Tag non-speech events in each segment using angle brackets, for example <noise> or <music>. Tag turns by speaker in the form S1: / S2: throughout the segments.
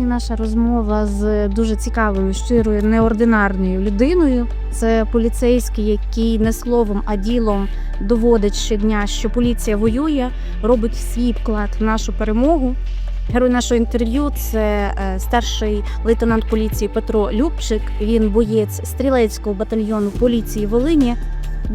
S1: Сьогодні наша розмова з дуже цікавою, щирою, неординарною людиною. Це поліцейський, який не словом, а ділом доводить щодня, що поліція воює, робить свій вклад в нашу перемогу. Герой нашого інтерв'ю це е, старший лейтенант поліції Петро Любчик. Він боєць стрілецького батальйону поліції Волині.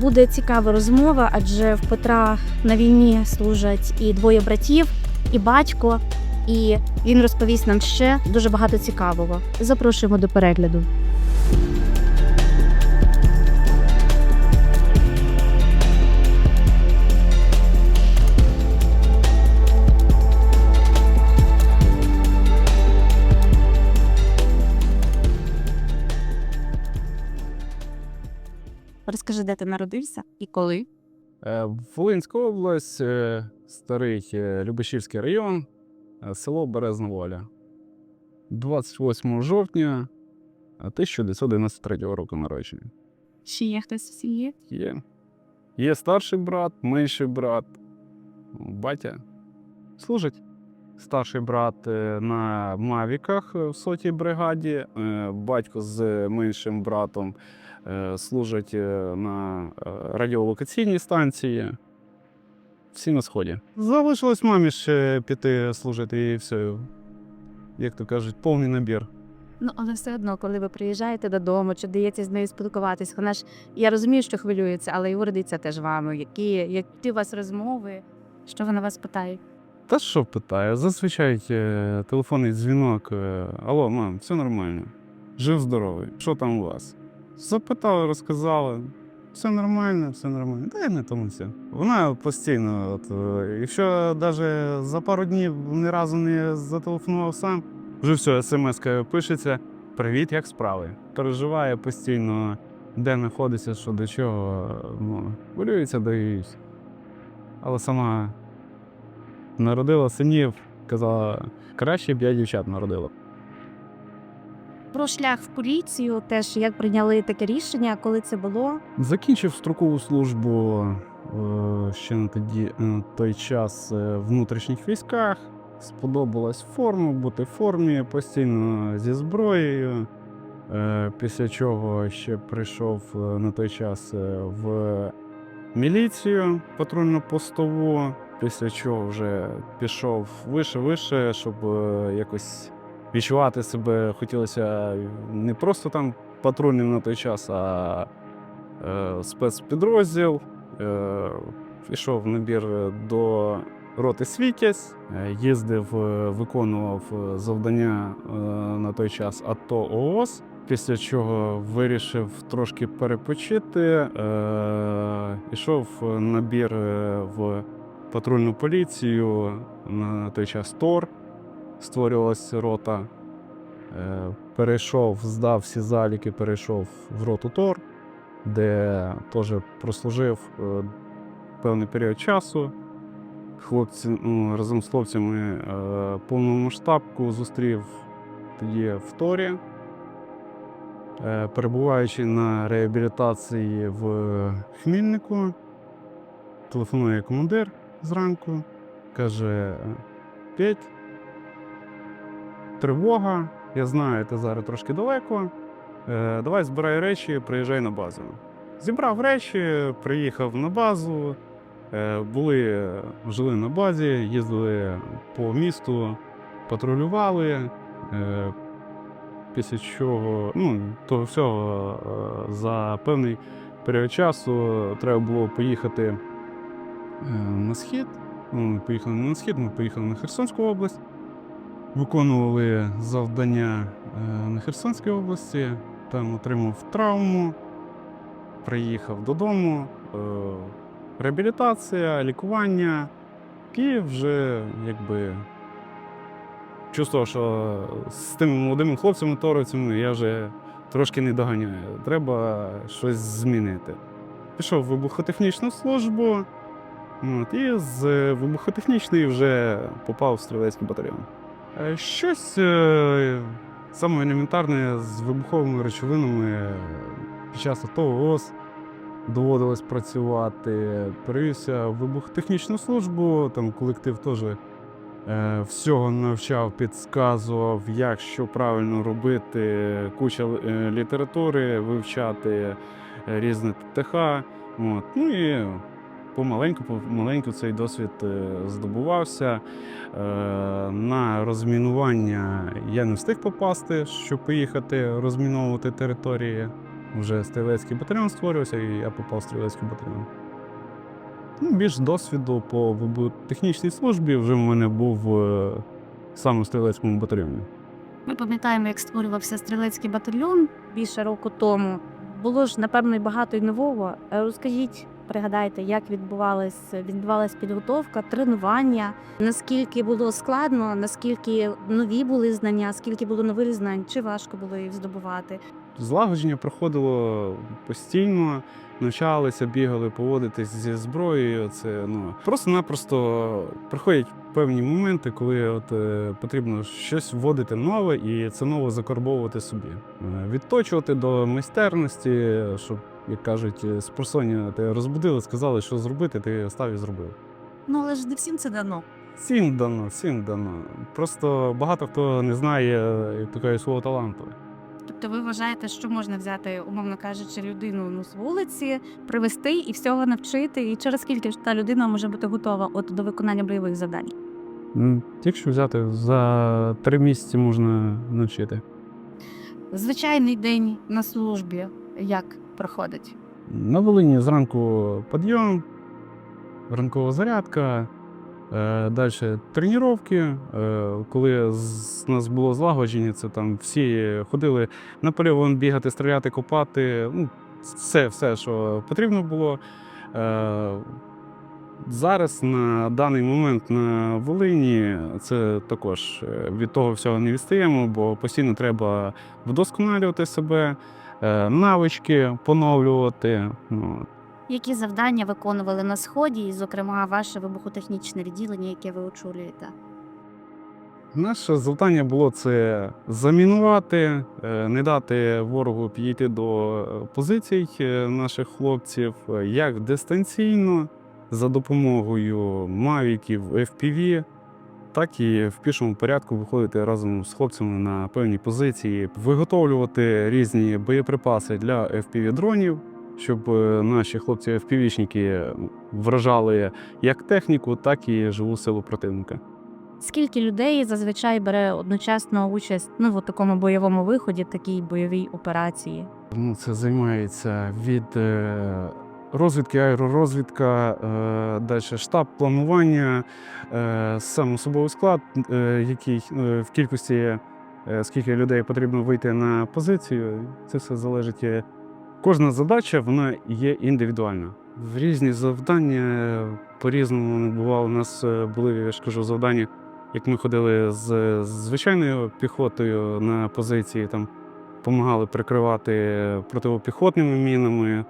S1: Буде цікава розмова, адже в Петра на війні служать і двоє братів, і батько. І він розповість нам ще дуже багато цікавого. Запрошуємо до перегляду. Розкажи, де ти народився і коли?
S2: Е, Волинська область, е, старий е, Любешівський район, село Березна Воля. 28 жовтня 1993 року народження.
S1: Чи є хтось в сім'ї?
S2: Є. Є старший брат, менший брат, батя. Служить. Старший брат е, на Мавіках е, в сотій бригаді, е, батько з меншим братом е, служать е, на е, радіолокаційній станції. Всі на сході. Залишилось мамі ще піти служити і все. Як то кажуть, повний набір.
S1: Ну, але все одно, коли ви приїжджаєте додому, чи дається з нею спілкуватись, вона ж я розумію, що хвилюється, але і гордиться теж вами. Які, які у вас розмови? Що вона вас питає?
S2: Та що питає? Зазвичай е, телефонний дзвінок. е, Алло, мам, все нормально. Жив здоровий. Що там у вас? Запитали, розказали. Все нормально, все нормально. Та я не тому все. Вона постійно, от, е, якщо навіть за пару днів ні разу не зателефонував сам, вже все, смс пишеться. Привіт, як справи? Переживає постійно, де знаходиться, що до чого. Ну, хвилюється, дають. Але сама народила синів, казала, краще б я дівчат народила.
S1: Про шлях в поліцію, теж як прийняли таке рішення, коли це було.
S2: Закінчив строкову службу е, ще на тоді на той час е, в внутрішніх військах. Сподобалась форма, бути в формі постійно зі зброєю. Е, Після чого ще прийшов е, на той час е, в міліцію патрульно-постову. Після чого вже пішов вище, вище, щоб е, якось відчувати себе хотілося не просто там патрульним на той час, а е, спецпідрозділ. Е, пішов набір до роти Світязь, е, їздив, е, виконував е, завдання е, на той час АТО ООС. Після чого вирішив трошки перепочити. Е, ішов набір е, в патрульну поліцію на той час ТОР. Створювалася рота. Е, перейшов, здав всі заліки, перейшов в роту ТОР, де теж прослужив е, певний період часу. Хлопці, ну, разом з хлопцями е, повномасштабку зустрів тоді в Торі. Перебуваючи на реабілітації в Хмільнику, телефонує командир зранку, каже: Петь, тривога, я знаю, ти зараз трошки далеко. Е, давай збирай речі, приїжджай на базу. Зібрав речі, приїхав на базу. Е, були, жили на базі, їздили по місту, патрулювали. Е, після чого, ну, того всього е, за певний період часу треба було поїхати е, на схід. Ну, Ми поїхали не на схід, ми поїхали на Херсонську область. Виконували завдання е, на Херсонській області, там отримав травму, приїхав додому, е, реабілітація, лікування, і вже якби чувствував, що з тими молодими хлопцями, торовцями я вже трошки не доганяю. Треба щось змінити. Пішов в вибухотехнічну службу, от, і з вибухотехнічної вже попав в стрілецький батальйон. Е, Щось е, саме елементарне з вибуховими речовинами е, під час АТО ООС доводилось працювати. Перевівся в вибухотехнічну службу, там колектив теж Всього навчав, підказував, як що правильно робити, куча літератури, вивчати різне ТТХ. От. Ну і помаленьку, помаленьку цей досвід е, здобувався. Е, На розмінування я не встиг попасти, щоб поїхати розміновувати території. Вже стрілецький батальйон створювався, і я попав в стрілецький батальйон. Ну, більш досвіду по вибухотехнічній службі вже в мене був е, саме в стрілецькому батальйоні.
S1: Ми пам'ятаємо, як створювався стрілецький батальйон більше року тому. Було ж напевно багато і нового. Розкажіть, пригадайте, як відбувалась відбувалась підготовка, тренування, наскільки було складно, наскільки нові були знання, скільки було нових знань, чи важко було їх здобувати.
S2: Злагодження проходило постійно, навчалися, бігали, поводитись зі зброєю. Це ну просто-напросто приходять певні моменти, коли от е, потрібно щось вводити нове і це нове закарбовувати собі, Е, відточувати до майстерності, щоб як кажуть, е, з просоння ти розбудили, сказали, що зробити, ти став і зробив.
S3: Ну, але ж не всім це дано.
S2: Всім дано, всім дано. Просто багато хто не знає е, як то свого таланту.
S1: Тобто ви вважаєте, що можна взяти, умовно кажучи, людину ну, з вулиці, привести і всього навчити, і через скільки ж та людина може бути готова от до виконання бойових завдань?
S2: М, Якщо взяти за три місяці можна навчити.
S1: Звичайний день на службі як проходить?
S2: На Волині зранку підйом, ранкова зарядка, е, далі тренування. Е, коли з нас було злагодження, це там всі ходили на полігон бігати, стріляти, копати. Ну, все, все, що потрібно було. Е, Зараз на даний момент на Волині це також від того всього не відстаємо, бо постійно треба вдосконалювати себе, навички поновлювати. Ну,
S1: Які завдання виконували на сході, і, зокрема, ваше вибухотехнічне відділення, яке ви очолюєте?
S2: Наше завдання було це замінувати, е, не дати ворогу підійти до е, позицій е, наших хлопців, е, як дистанційно за допомогою мавіків FPV, так і в пішому порядку виходити разом з хлопцями на певні позиції, виготовлювати різні боєприпаси для FPV-дронів, щоб е, наші хлопці FPV-шники вражали як техніку, так і живу силу противника.
S1: Скільки людей зазвичай бере одночасно участь ну, в такому бойовому виході, такій бойовій операції?
S2: Ну, це займається від е, розвідки, аеророзвідка, е, далі штаб планування, е, сам особовий склад, е, який в кількості, скільки людей потрібно вийти на позицію. Це все залежить. Кожна задача вона є індивідуальна. В різні завдання по-різному бувало. У нас були, я ж кажу, завдання, як ми ходили з звичайною піхотою на позиції, там допомагали прикривати протипіхотними мінами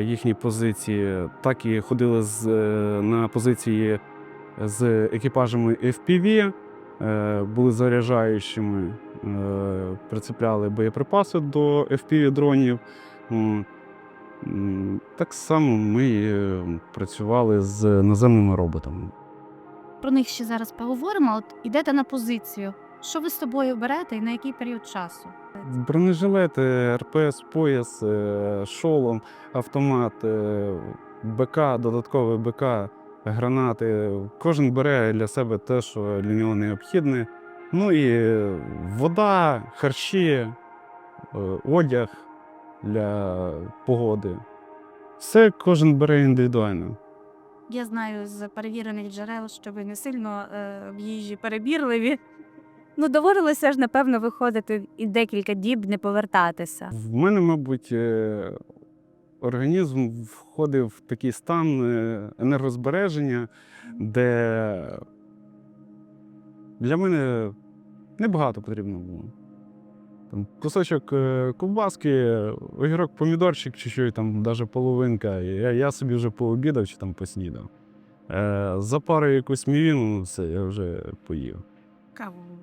S2: їхні позиції, так і ходили з, е, на позиції з екіпажами FPV, е, були заряджаючими, е, прицепляли боєприпаси до FPV-дронів. М, м, Так само ми е, працювали з наземними роботами.
S1: Про них ще зараз поговоримо. От ідете на позицію. Що ви з собою берете і на який період часу?
S2: Бронежилети, РПС, пояс, е, шолом, автомат, е, БК, додаткове БК, гранати. Кожен бере для себе те, що для нього необхідне. Ну і вода, харчі, е, одяг для погоди. Все кожен бере індивідуально.
S1: Я знаю з перевірених джерел, що ви не сильно е, в їжі перебірливі. Ну, доводилося ж, напевно, виходити і декілька діб не повертатися.
S2: В мене, мабуть, е, організм входив в такий стан е, енергозбереження, де для мене небагато потрібно було. Там кусочок е, ковбаски, огірок, помідорчик, чуть-чуть, там навіть половинка. і Я, я собі вже пообідав чи там поснідав. Е, за парою якусь мівіну, ну, все, я вже поїв.
S3: Каву.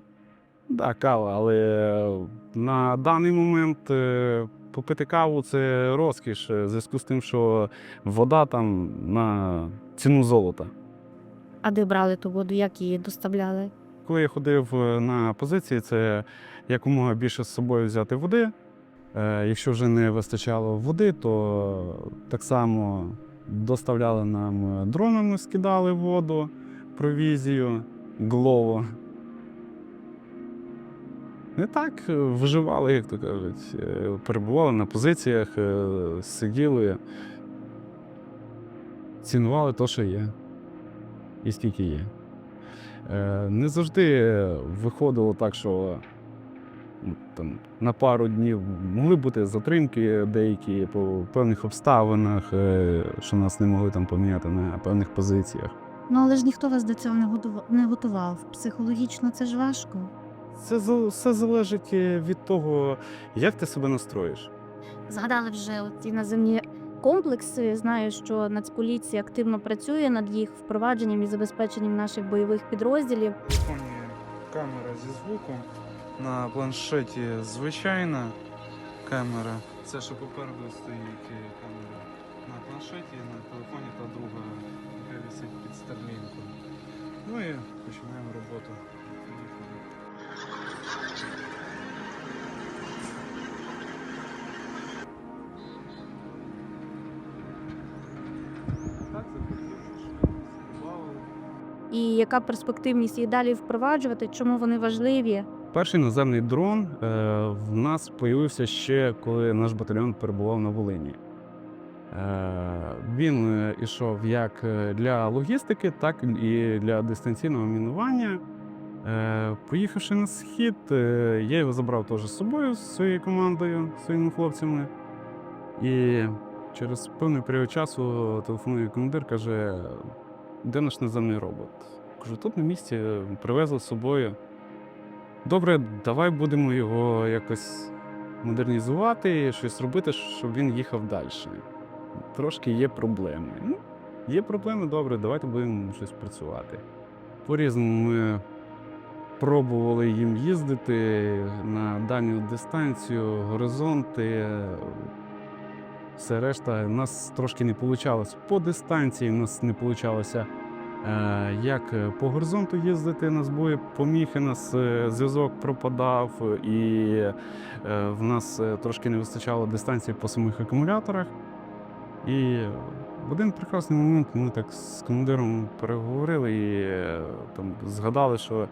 S2: Так, кава, але на даний момент е, попити каву це розкіш, е, в зв'язку з тим, що вода там на ціну золота.
S1: А де брали ту воду? Як її доставляли?
S2: Коли я ходив е, на позиції, це якомога більше з собою взяти води. Е, Якщо вже не вистачало води, то так само доставляли нам е, дронами, скидали воду, провізію, глово. Не так е, виживали, як то кажуть. Е, Перебували на позиціях, е, сиділи, цінували те, що є. І скільки є. Не завжди виходило так, що ну, там, на пару днів могли бути затримки деякі по певних обставинах, що нас не могли там поміняти на певних позиціях.
S1: Ну але ж ніхто вас до цього. Не готував. Психологічно це ж важко.
S2: Це за- все залежить е, від того, як ти себе настроїш.
S1: Згадали вже от ті наземні комплекси. Знаю, що Нацполіція активно працює над їх впровадженням і забезпеченням наших бойових підрозділів.
S4: Телефоні камера зі звуком. На планшеті звичайна камера. Це що попереду стоїть е, камера на планшеті, на телефоні та друга, яка висить під старлінком. Ну і починаємо роботу.
S1: І яка перспективність їх далі впроваджувати? Чому вони важливі?
S2: Перший наземний дрон е, в нас з'явився ще коли наш батальйон перебував на Волині. Е, він е, ішов як для логістики, так і для дистанційного мінування. Поїхавши на схід, я його забрав теж з собою, з своєю командою, своїми хлопцями. І через певний період часу телефонує командир, каже: де наш наземний робот? Кажу, тут на місці е, привезли з собою. Добре, давай будемо його якось модернізувати, щось робити, щоб він їхав далі. Трошки є проблеми. Ну, є проблеми, добре, давайте будемо щось працювати. По-різному ми пробували їм їздити на дальню дистанцію, горизонти. Все решта, нас трошки не вийшло по дистанції, у нас не вийшло Е, як е, по горизонту їздити на збої, поміхи нас е, зв'язок пропадав, і в нас трошки не вистачало дистанції по самих акумуляторах. І в один прекрасний момент ми так з командиром переговорили і там згадали, що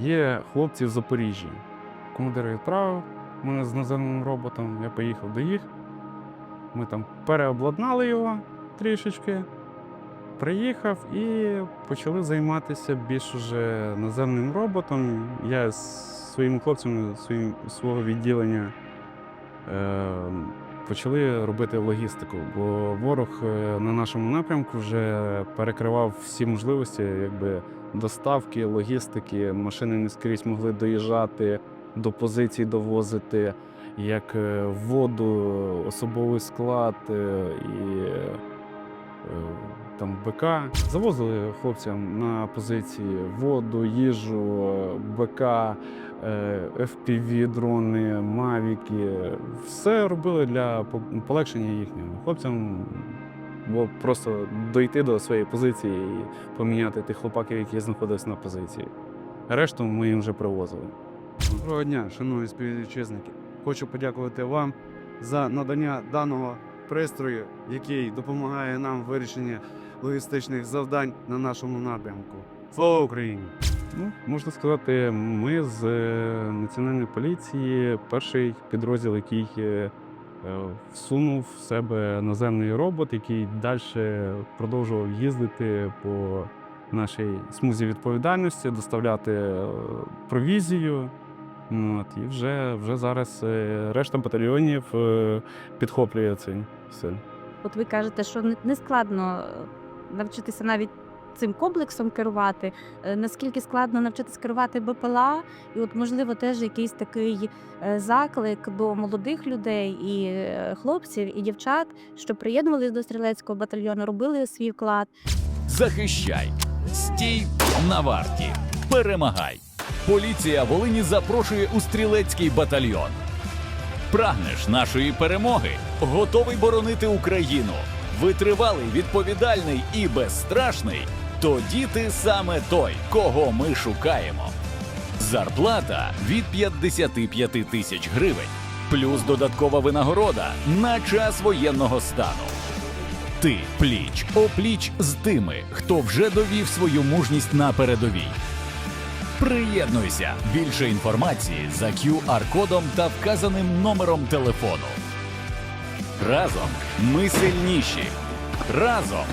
S2: є хлопці в Запоріжжі. Командир відправив мене з наземним роботом, я поїхав до їх. Ми там переобладнали його трішечки. Приїхав і почали займатися більш уже наземним роботом. Я з своїми хлопцями своїм, свого відділення е, почали робити логістику, бо ворог е, на нашому напрямку вже перекривав всі можливості якби, доставки, логістики. Машини не скрізь могли доїжджати, до позицій довозити, як е, воду, особовий склад е, і. е, там БК. Завозили хлопцям на позиції воду, їжу, БК, FPV, дрони, мавіки. Все робили для полегшення їхнього. Хлопцям було просто дойти до своєї позиції і поміняти тих хлопаків, які знаходились на позиції. Решту ми їм вже привозили. Доброго дня, шановні співвітчизники. Хочу подякувати вам за надання даного пристрою, який допомагає нам в вирішенні логістичних завдань на нашому напрямку. Слава Україні! Ну, можна сказати, ми з е, національної поліції перший підрозділ, який е, е, всунув в себе наземний робот, який далі продовжував їздити по нашій смузі відповідальності, доставляти провізію. От, і вже, вже зараз е, решта батальйонів е, підхоплює цей все.
S1: От ви кажете, що не- складно е, навчитися навіть цим комплексом керувати. Наскільки складно навчитися керувати БПЛА, і от можливо теж якийсь такий заклик до молодих людей і хлопців і дівчат, що приєднувалися до стрілецького батальйону, робили свій вклад.
S5: Захищай, стій на варті, перемагай. Поліція Волині запрошує у стрілецький батальйон. Прагнеш нашої перемоги, готовий боронити Україну. Витривалий, відповідальний і безстрашний. тоді ти саме той, кого ми шукаємо. Зарплата від 55 тисяч гривень, плюс додаткова винагорода на час воєнного стану. Ти пліч опліч з тими, хто вже довів свою мужність на передовій. Приєднуйся! Більше інформації за QR-кодом та вказаним номером телефону. Разом ми сильніші. Разом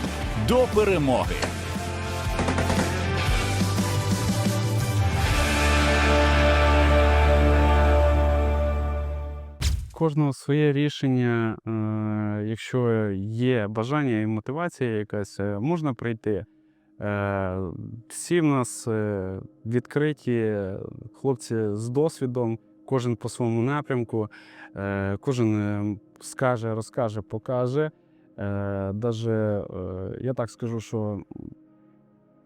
S5: до перемоги!
S2: Кожного своє рішення, е, якщо є бажання і мотивація якась, е, можна прийти. Е, Всі в нас е, відкриті хлопці з досвідом, кожен по своєму напрямку, е, кожен скаже, розкаже, покаже. Даже я так скажу, що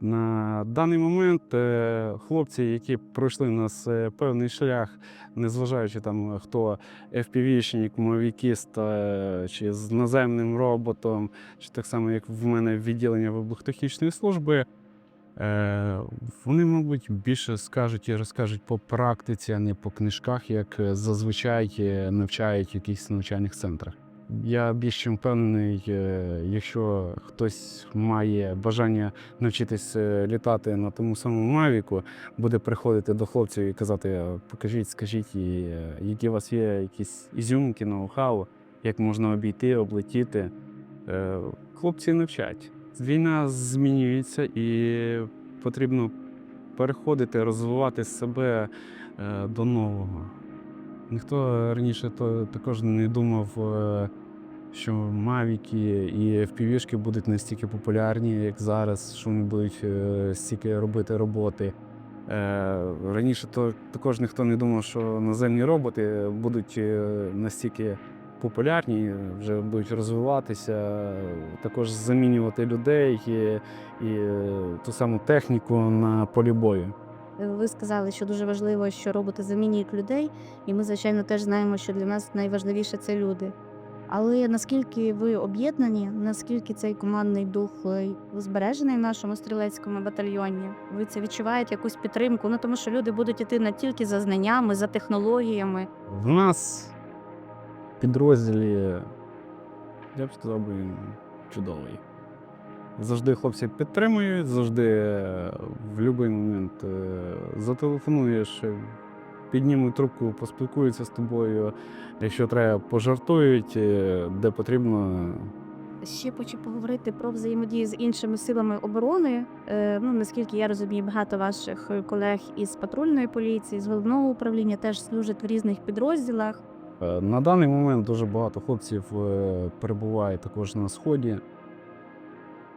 S2: на даний момент е, хлопці, які пройшли в нас е, певний шлях, незважаючи там хто FPV-шник, мовікіст е, чи з наземним роботом, чи так само, як в мене відділення вибухотехнічної служби. Вони, мабуть, більше скажуть і розкажуть по практиці, а не по книжках, як зазвичай навчають в якихось навчальних центрах. Я більш чим впевнений, е, якщо хтось має бажання навчитись е, літати на тому самому Мавіку, буде приходити до хлопців і казати: покажіть, скажіть, е, які у вас є якісь ізюмки, ноу-хау, як можна обійти, облетіти. Е, Хлопці навчать. Війна змінюється і потрібно переходити, розвивати себе е, до нового. Ніхто раніше то, також не думав, е, що мавіки і FPV-шки будуть настільки популярні, як зараз, що вони будуть е, стільки робити роботи. Е, Раніше то також ніхто не думав, що наземні роботи будуть настільки популярні, вже будуть розвиватися, також замінювати людей і, і ту саму техніку на полі бою.
S1: Ви сказали, що дуже важливо, що роботи замінюють людей, і ми, звичайно, теж знаємо, що для нас найважливіше це люди. Але наскільки ви об'єднані, наскільки цей командний дух е, збережений в нашому стрілецькому батальйоні? Ви це відчуваєте якусь підтримку? Ну тому що люди будуть іти не тільки за знаннями, за технологіями.
S2: В нас підрозділі, я б сказав би, чудовий. Завжди хлопці підтримують, завжди е, в будь-який момент е, зателефонуєш, е, піднімуть трубку, поспілкуються з тобою. Якщо треба, пожартують, де потрібно.
S1: Ще хочу поговорити про взаємодію з іншими силами оборони. Ну наскільки я розумію, багато ваших колег із патрульної поліції, з головного управління теж служать в різних підрозділах.
S2: На даний момент дуже багато хлопців перебуває також на сході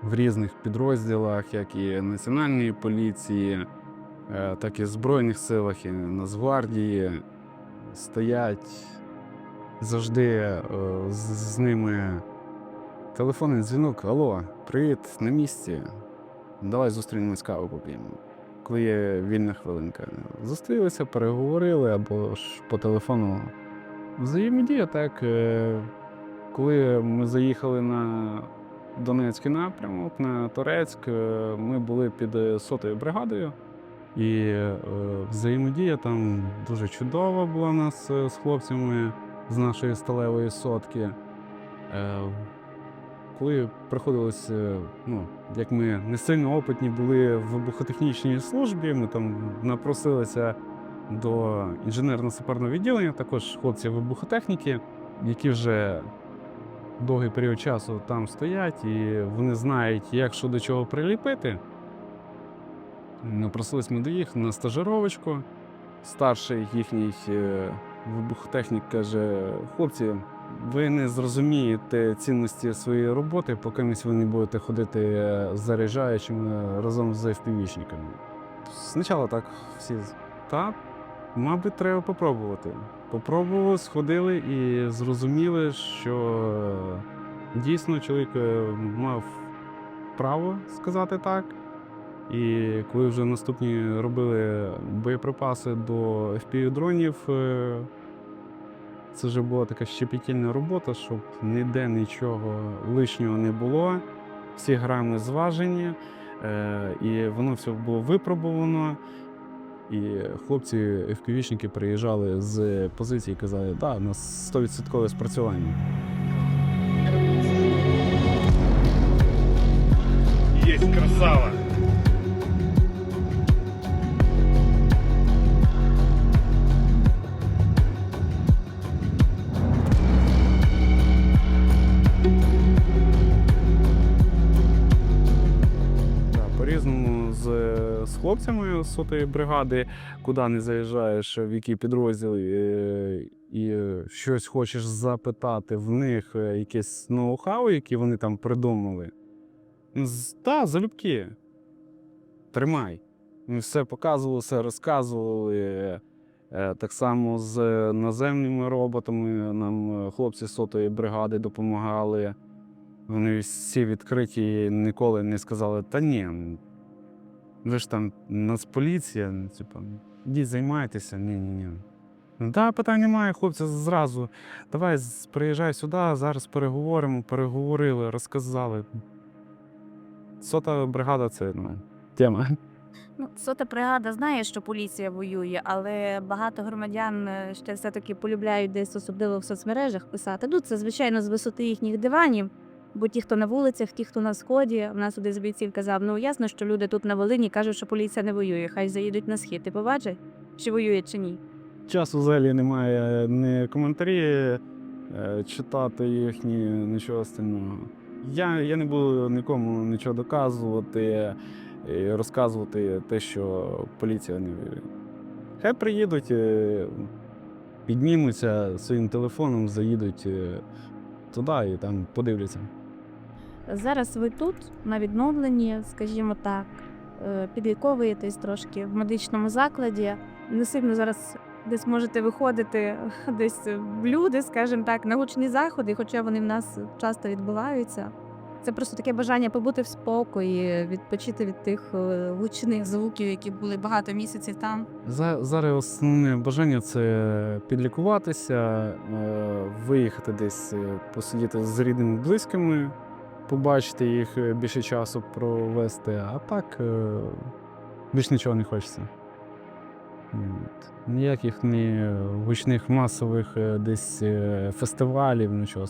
S2: в різних підрозділах, як і Національної поліції, е, так і в Збройних силах, і Нацгвардії. Стоять завжди е, з, з ними телефонний дзвінок. Алло, привіт, на місці. Давай зустрінемось каву поп'ємо. Коли є вільна хвилинка. Зустрілися, переговорили або ж по телефону Взаємодія так. е, Коли ми заїхали на Донецький напрямок, на Торецьк, е, ми були під е, сотою бригадою. І е, взаємодія там дуже чудова була нас з хлопцями з нашої сталевої сотки. Коли приходилось, ну, як ми не сильно опитні були в вибухотехнічній службі, ми там напросилися до інженерно-саперного відділення, також хлопці вибухотехніки, які вже довгий період часу там стоять, і вони знають, як що до чого приліпити. Напросились ми до їх на стажировочку. Старший їхній е, вибухотехнік каже: хлопці, ви не зрозумієте цінності своєї роботи, поки ви не будете ходити е, заряджаючими разом з FPV-шниками. Спочатку так всі та Мабуть, треба попробувати. Попробували, сходили і зрозуміли, що е, дійсно чоловік е, мав право сказати так. І коли вже наступні робили боєприпаси до FPV-дронів, е, це вже була така щепетільна робота, щоб ніде нічого лишнього не було. Всі грами зважені. І воно все було випробовано. І хлопці FPV-шники приїжджали з позиції і казали, да, у нас 100% спрацювання.
S6: Есть красава.
S2: Хлопцями сотої бригади, куди не заїжджаєш, в який підрозділ, е, і щось хочеш запитати в них, е, якесь ноу-хау, які вони там придумали. Так, залюбки. Тримай. Ми все показували, все розказували. Е, Так само з наземними роботами нам е, хлопці з сотої бригади допомагали. Вони всі відкриті ніколи не сказали, та ні, ви ж там нацполіція, ну, типу, ідіть займайтеся, ні, ні, ні. Ну, да, питань немає, хлопці, зразу. Давай приїжджай сюди, зараз переговоримо, переговорили, розказали. Сота бригада це ну, тема.
S1: Ну, сота бригада знає, що поліція воює, але багато громадян е, ще все-таки полюбляють десь, особливо в соцмережах, писати. Ну, це, звичайно, з висоти їхніх диванів. Бо ті, хто на вулицях, ті, хто на сході, в нас один з бійців казав: ну ясно, що люди тут на Волині кажуть, що поліція не воює. Хай заїдуть на схід. Ти побачиш, чи воює, чи ні.
S2: Часу взагалі немає ні коментарі е, читати їхні, нічого остального. Я, я не буду нікому нічого доказувати і розказувати те, що поліція не вірить. Хай приїдуть, е, піднімуться своїм телефоном, заїдуть е, туди і там подивляться.
S1: Зараз ви тут на відновленні, скажімо так, е, підліковуєтесь трошки в медичному закладі. Не сильно зараз десь можете виходити <laughs> десь в люди, скажімо так, на гучні заходи, хоча вони в нас часто відбуваються. Це просто таке бажання побути в спокої, відпочити від тих е, гучних звуків, які були багато місяців там.
S2: За, зараз основне бажання це підлікуватися, е, виїхати десь, посидіти з рідними близькими, побачити їх е, більше часу провести, а так е, більш нічого не хочеться. Ніяких ні гучних масових е, десь е, фестивалів, нічого.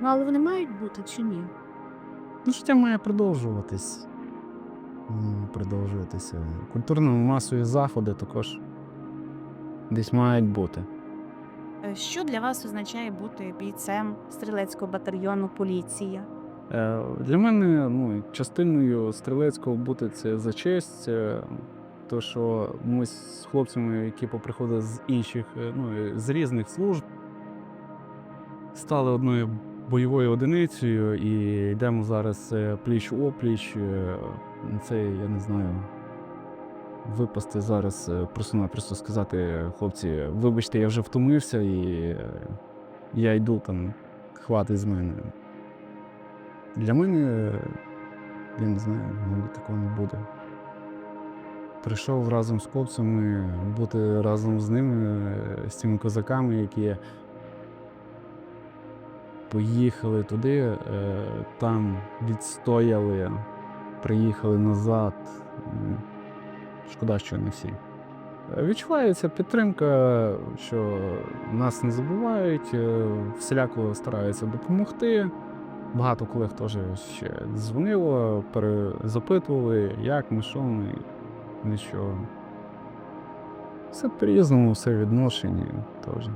S1: Ну але вони мають бути чи ні?
S2: Ну, життя має продовжуватись. Продовжуватися. Культурно-масові заходи також десь мають бути.
S1: Е, Що для вас означає бути бійцем стрілецького батальйону поліція?
S2: Е, Для мене ну, частиною стрілецького бути це за честь. е, То, що ми з хлопцями, які поприходили з інших, е, ну, з різних служб, стали одною бойовою одиницею і йдемо зараз пліч опліч. Це я не знаю. Випасти зараз, е, просто-напросто сказати, хлопці, вибачте, я вже втомився і я йду там, хватить з мене. Для мене, я не знаю, мабуть, такого не буде. Прийшов разом з хлопцями, бути разом з ними, е, з цими козаками, які поїхали туди, е, там відстояли, приїхали назад. Шкода, що не всі. Е, Відчувається підтримка, що нас не забувають, е, всіляко стараються допомогти. Багато колег теж ще дзвонило, перезапитували, як ми, що ми, що. Все по-різному, все відношення теж.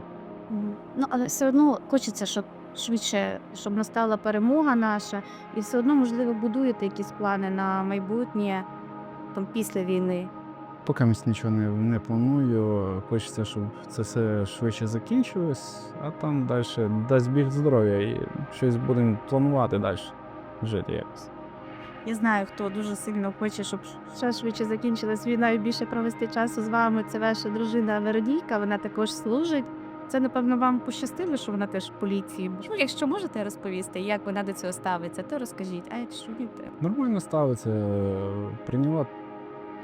S1: Ну, але все одно хочеться, щоб швидше, щоб настала перемога наша, і все одно, можливо, будуєте якісь плани на майбутнє там, після війни.
S2: Поки місць нічого не, не планую. Хочеться, щоб це все швидше закінчилось, а там далі дасть біг здоров'я і щось будемо планувати далі. Жити якось.
S1: Я знаю, хто дуже сильно хоче, щоб ще швидше закінчилась війна і більше провести часу з вами. Це ваша дружина Веронійка, вона також служить. Це, напевно, вам пощастило, що вона теж в поліції. Ну, якщо можете розповісти, як вона до цього ставиться, то розкажіть. А якщо ні, то
S2: Нормально ставиться, прийняла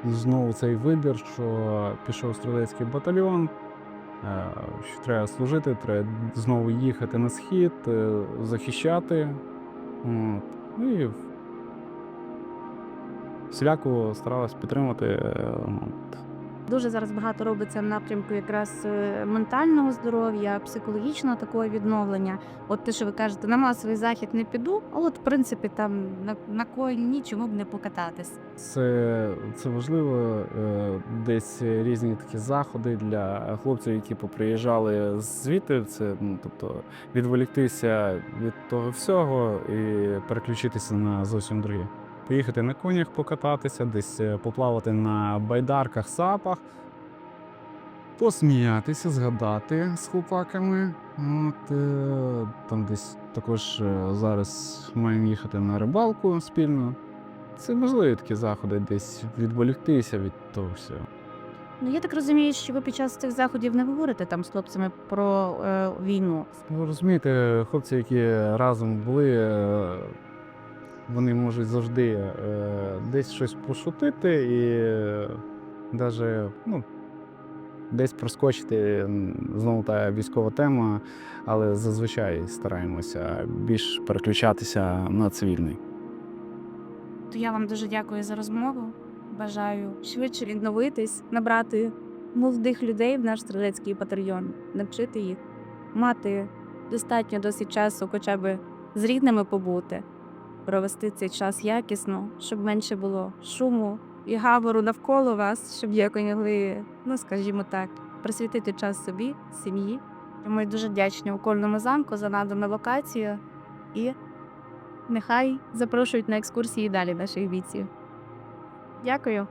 S2: знову цей вибір, що пішов стрілецький батальйон, е, що треба служити, треба знову їхати на схід, е, захищати. От. Ну і всіляко старалась підтримати. е, от.
S1: Дуже зараз багато робиться в напрямку якраз е, ментального здоров'я, психологічного такого відновлення. От те, що ви кажете, на масовий захід не піду, а от в принципі там на, на кольні чому б не покататись.
S2: Це, це важливо. е, Десь різні такі заходи для хлопців, які поприїжджали звідти. Це ну, тобто відволіктися від того всього і переключитися на зовсім друге. Поїхати на конях покататися, десь е, поплавати на байдарках, сапах, посміятися, згадати з хлопаками. От, е, там десь також е, зараз маємо їхати на рибалку спільно. Це можливі такі заходи, десь відволіктися від того всього.
S1: Ну я так розумію, що ви під час цих заходів не говорите там з хлопцями про е, війну.
S2: Ви розумієте, хлопці, які разом були, е, вони можуть завжди е, десь щось пошутити і навіть ну, десь проскочити знову та військова тема, але зазвичай стараємося більш переключатися на цивільний.
S1: То я вам дуже дякую за розмову. Бажаю швидше відновитись, набрати молодих людей в наш стрілецький батальйон, навчити їх, мати достатньо досить часу, хоча б з рідними побути, провести цей час якісно, щоб менше було шуму і габору навколо вас, щоб якось могли, ну скажімо так, присвятити час собі, сім'ї. Ми дуже вдячні окольному замку за надану локацію і нехай запрошують на екскурсії далі наших бійців. Дякую.